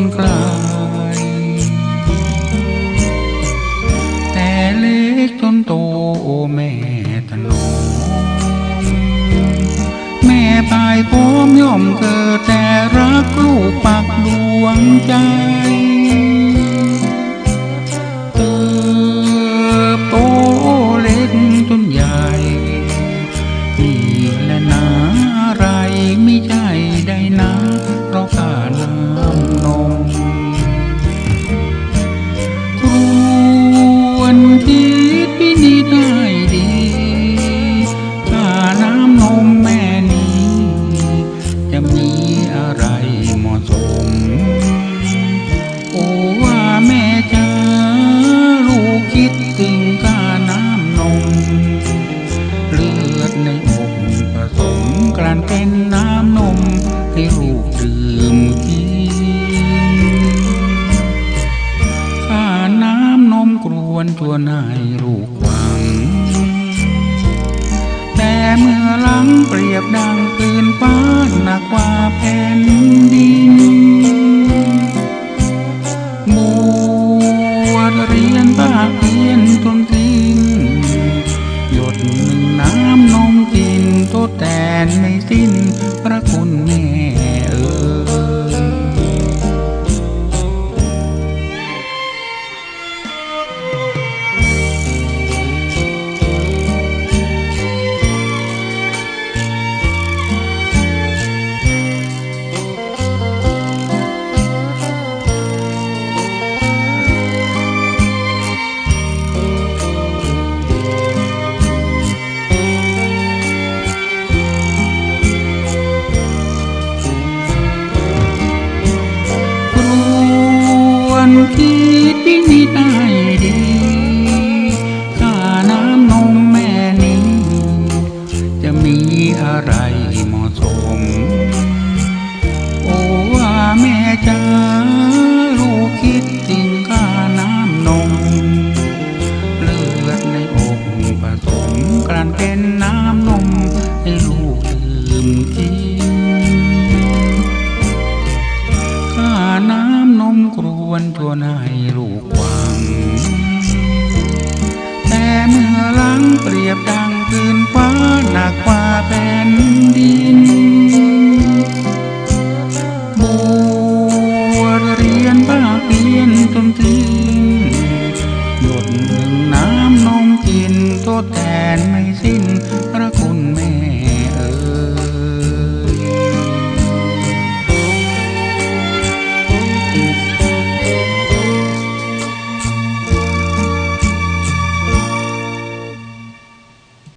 นกลายแต่เล็กจนโตโอแม่ถนอมแม่ตายพร้อมย่อมเกิดแต่รักลูกปักดวงใจ กรวนชวนให้ลูกหวัง แต่เมื่อหลังเปรียบดังปืนฟ้าหนักกว่าแผ่นดินบวชเรียนภาคเพียนจนสิ้นหยดหนึ่งน้ำนมกินทดแทนไม่สิ้นพระ ควรคิดพินิจให้ดีข้าน้ำนมแม่นี้ จะมีอะไรเหมาะสม โอ้ว่าแม่จ้าลูกคิดถึงข้าน้ำนม เลือดในอกผสมกลั่นเป็นำนมกรวนชวนให้ลูกหวัง แต่เมื่อหลังเปรียบดังคืนฟ้าหนักกว่าแผ่นดินบวชเรียนบ้าเพียนจนสิ้นหยดหนึ่งน้ำนมกินท